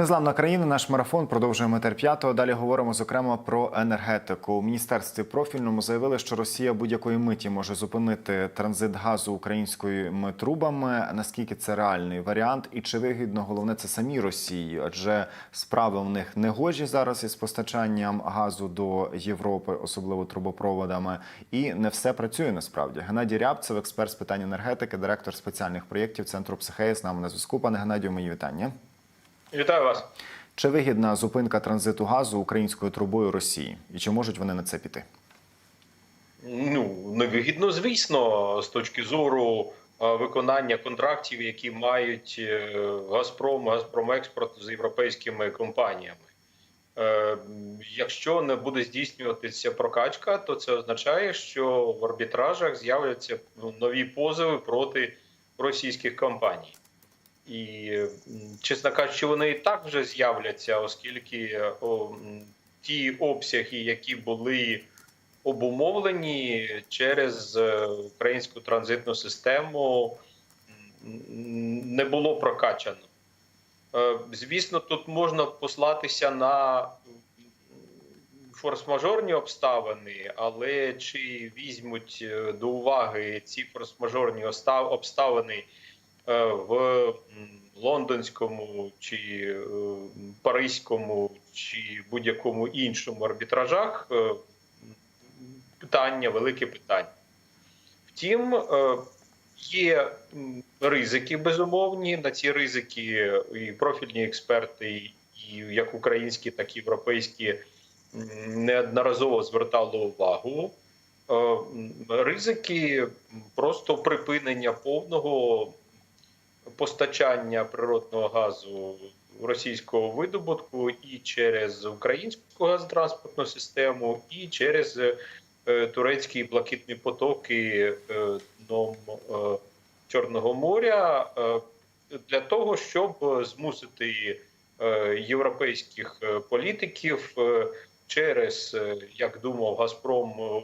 Незламна країна, наш марафон продовжуємо етер п'ятого. Далі говоримо зокрема про енергетику. У міністерстві профільному заявили, що Росія будь-якої миті може зупинити транзит газу українськими трубами. Наскільки це реальний варіант, і чи вигідно головне це самій Росії? Адже справи в них негожі зараз із постачанням газу до Європи, особливо трубопроводами, і не все працює насправді. Геннадій Рябцев, експерт з питань енергетики, директор спеціальних проєктів центру «Психея», з нами на зв'язку. Пане Геннадію, мої вітання. Вітаю вас. Чи вигідна зупинка транзиту газу українською трубою Росії? І чи можуть вони на це піти? Ну невигідно, звісно, з точки зору виконання контрактів, які мають е, Газпром, Газпромекспорт з європейськими компаніями. Е, Якщо не буде здійснюватися прокачка, то це означає, що в арбітражах з'являться нові позови проти російських компаній. І, чесно кажучи, вони і так вже з'являться, оскільки о, ті обсяги, які були обумовлені через е, українську транзитну систему, не було прокачано. Е, Звісно, тут можна послатися на форс-мажорні обставини, але чи візьмуть е, до уваги ці форс-мажорні обставини е, в лондонському чи е, паризькому чи будь-якому іншому арбітражах? е, Питання, велике питання. Втім, е, є ризики безумовні. На ці ризики і профільні експерти, і як українські, так і європейські неодноразово звертали увагу. Е, Ризики просто припинення повного постачання природного газу російського видобутку і через українську газотранспортну систему, і через е, турецькі блакитні потоки е, дном е, Чорного моря для того, щоб змусити європейських політиків через, як думав Газпром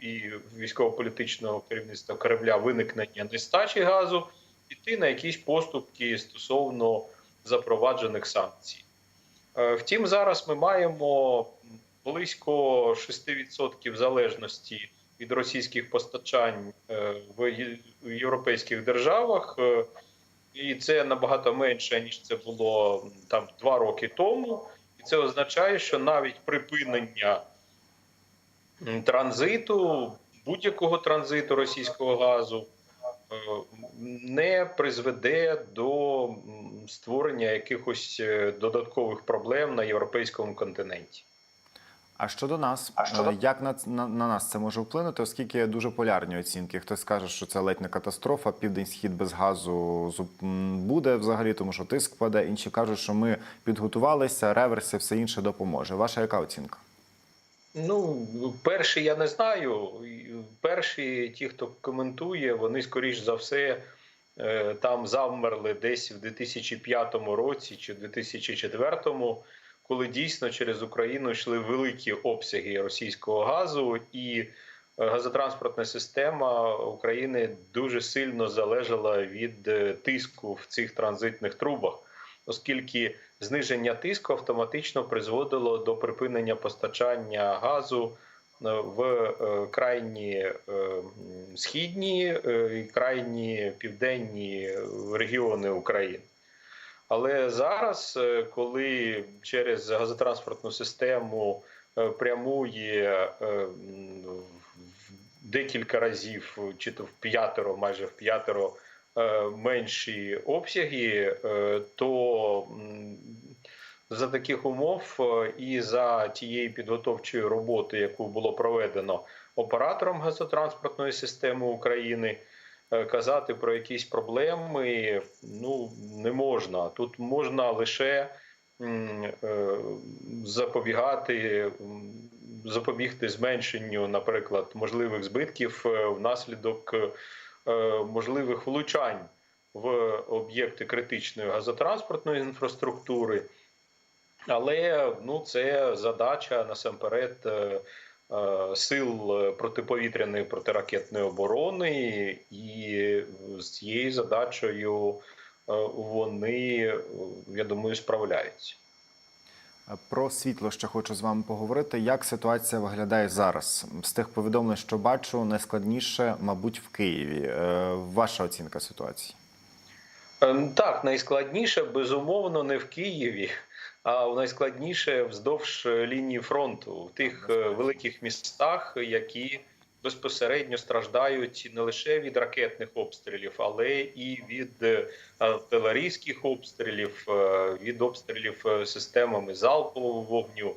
і військово-політичного керівництва Кремля виникнення нестачі газу, піти на якісь поступки стосовно запроваджених санкцій. Е, Втім, зараз ми маємо близько 6% залежності від російських постачань е, в європейських державах, е, і це набагато менше ніж це було там два роки тому. І це означає, що навіть припинення транзиту, будь-якого транзиту російського газу не призведе до створення якихось е, додаткових проблем на європейському континенті. А щодо нас, А щодо- е, як на, на, на нас це може вплинути, оскільки дуже полярні оцінки. Хтось каже, що це ледь не катастрофа, південь-схід без газу буде взагалі, тому що тиск паде. Інші кажуть, що ми підготувалися, реверси, все інше допоможе. Ваша яка оцінка? Ну, перші я не знаю. Перші, ті, хто коментує, вони скоріш за все е, там завмерли десь в 2005 році чи в 2004, коли дійсно через Україну йшли великі обсяги російського газу, і е, газотранспортна система України дуже сильно залежала від е, тиску в цих транзитних трубах, оскільки зниження тиску автоматично призводило до припинення постачання газу е, в е, крайні е, східні і крайні південні регіони України. Але зараз, коли через газотранспортну систему прямує декілька разів, чи то в п'ятеро, майже в п'ятеро менші обсяги, е, то за таких умов е, і за тієї підготовчої роботи, яку було проведено оператором газотранспортної системи України, е, казати про якісь проблеми ну не можна. Тут можна лише е, запобігати, запобігти зменшенню, наприклад, можливих збитків е, внаслідок е, можливих влучань в об'єкти критичної газотранспортної інфраструктури. Але ну це задача насамперед е, е, сил протиповітряної протиракетної оборони, і з цією задачею вони, е, я думаю, справляються. Про світло ще хочу з вами поговорити. Як ситуація виглядає зараз? З тих повідомлень, що бачу, найскладніше, мабуть, в Києві. Е, Ваша оцінка ситуації? Ем, Так, найскладніше безумовно не в Києві, а найскладніше вздовж е, лінії фронту в тих е, великих містах, які безпосередньо страждають не лише від ракетних обстрілів, але і від е, артилерійських обстрілів, е, від обстрілів е, системами залпового вогню.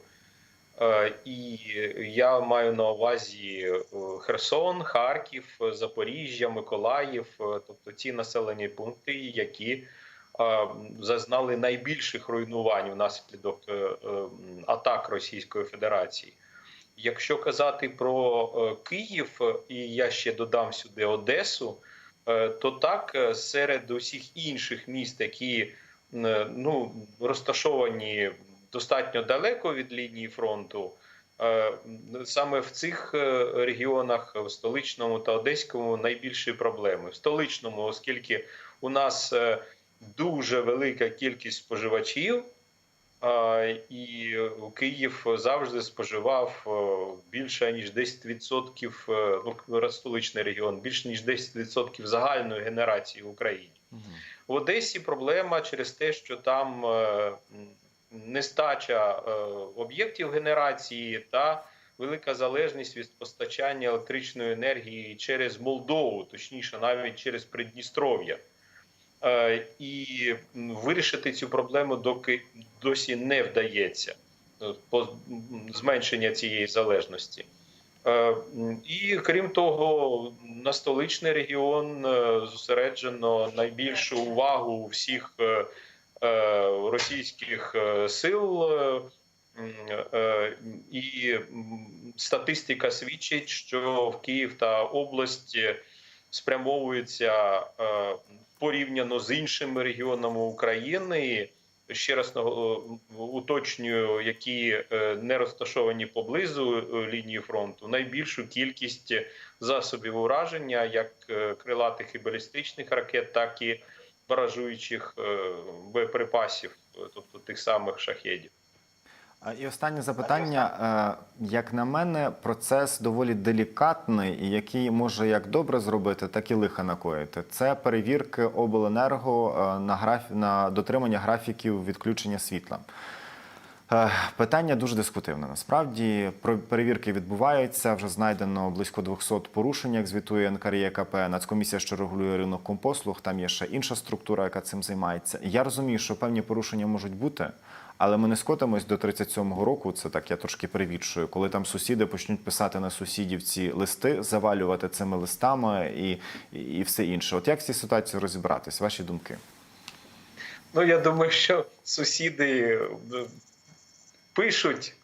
І я маю на увазі Херсон, Харків, Запоріжжя, Миколаїв, тобто ті населені пункти, які зазнали найбільших руйнувань внаслідок атак Російської Федерації. Якщо казати про е, Київ, і я ще додам сюди Одесу, е, то так е, серед усіх інших міст, які ну розташовані достатньо далеко від лінії фронту. Саме в цих регіонах, в столичному та одеському, найбільші проблеми. В столичному, оскільки у нас дуже велика кількість споживачів, і Київ завжди споживав е, більше ніж 10%, е, ну столичний регіон, більше ніж 10% загальної генерації в Україні. В Одесі проблема через те, що там е, нестача об'єктів генерації та велика залежність від постачання електричної енергії через Молдову, точніше, навіть через Придністров'я. Е, І вирішити цю проблему доки досі не вдається е, зменшення цієї залежності. Е, І крім того, на столичний регіон зосереджено найбільшу увагу всіх російських сил. І статистика свідчить, що в Київ та область спрямовується е, порівняно з іншими регіонами України. Ще раз наго- уточнюю, які е, не розташовані поблизу е, лінії фронту, найбільшу кількість засобів ураження, як е, крилатих і балістичних ракет, так і баражуючих е, боєприпасів, е, тобто тих самих шахедів. І останнє запитання. Е, Як на мене, процес доволі делікатний, і який може як добре зробити, так і лиха накоїти. Це перевірки обленерго е, на граф... на дотримання графіків відключення світла. Е, Питання дуже дискутивне. Насправді перевірки відбуваються. Вже знайдено близько 200 порушень, як звітує НКРЄКП, Нацкомісія, що регулює ринок компослуг. Там є ще інша структура, яка цим займається. Я розумію, що певні порушення можуть бути, але ми не скотимось до 37-го року. Це так я трошки перевідчую, коли там сусіди почнуть писати на сусідів ці листи, завалювати цими листами і, і, і все інше. От як з цією ситуацією розібратись? Ваші думки? Ну, я думаю, що сусіди е, пишуть.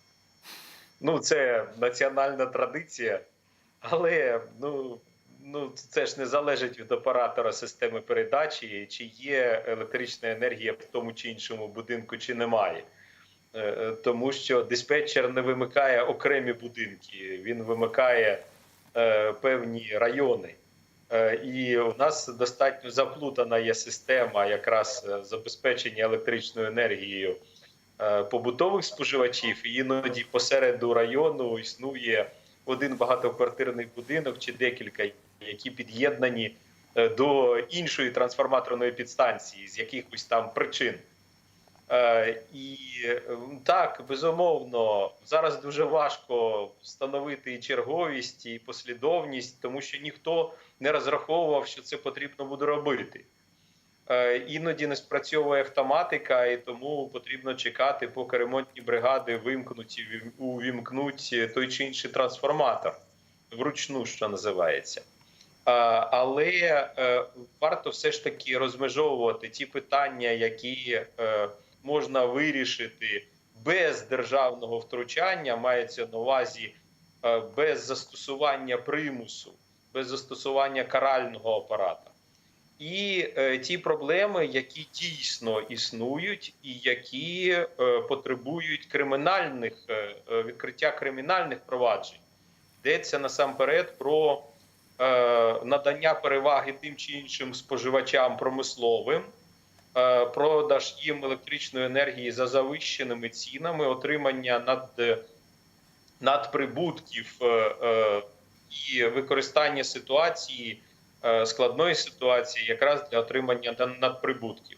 Ну, це національна традиція, але ну, ну, це ж не залежить від оператора системи передачі, чи є електрична енергія в тому чи іншому будинку, чи немає. Е, е, Тому що диспетчер не вимикає окремі будинки, він вимикає е, певні райони. І у нас достатньо заплутана є система якраз забезпечення електричною енергією побутових споживачів. І іноді посереду району існує один багатоквартирний будинок чи декілька, які під'єднані е, до іншої трансформаторної підстанції з якихось там причин. Е, І е, так, безумовно, зараз дуже важко встановити і черговість, і послідовність, тому що ніхто не розраховував, що це потрібно буде робити. Іноді не спрацьовує автоматика, і тому потрібно чекати, поки ремонтні бригади вимкнуть увімкнуть той чи інший трансформатор вручну, що називається. Е, Але е, варто все ж таки розмежовувати ті питання, які е, можна вирішити без державного втручання, мається на увазі без застосування примусу, без застосування карального апарату. І ті проблеми, які дійсно існують, і які потребують кримінальних відкриття кримінальних проваджень, йдеться насамперед про надання переваги тим чи іншим споживачам промисловим, е, продаж їм електричної енергії за завищеними цінами, отримання над, надприбутків е, е, і використання ситуації е, складної ситуації, якраз для отримання над- надприбутків.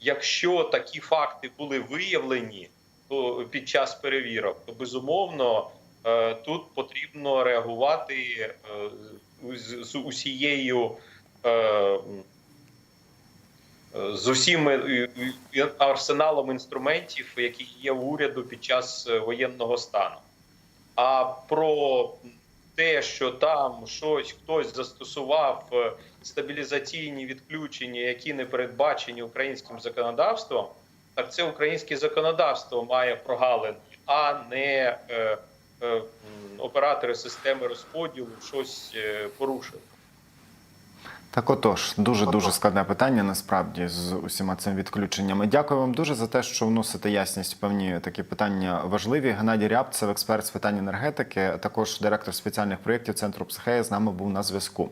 Якщо такі факти були виявлені то під час перевірок, то безумовно е, тут потрібно реагувати е, з, усією. е, З усім е, е, арсеналом інструментів, які є у уряду під час воєнного стану. А про те, що там щось хтось застосував стабілізаційні відключення, які не передбачені українським законодавством, так це українське законодавство має прогалини, а не е, е, оператори системи розподілу щось е, порушили. Так, отож, дуже дуже складне питання насправді з усіма цими відключеннями. Дякую вам дуже за те, що вносите ясність певні такі питання важливі. Геннадій Рябцев, експерт з питань енергетики, також директор спеціальних проєктів центру психея, з нами був на зв'язку.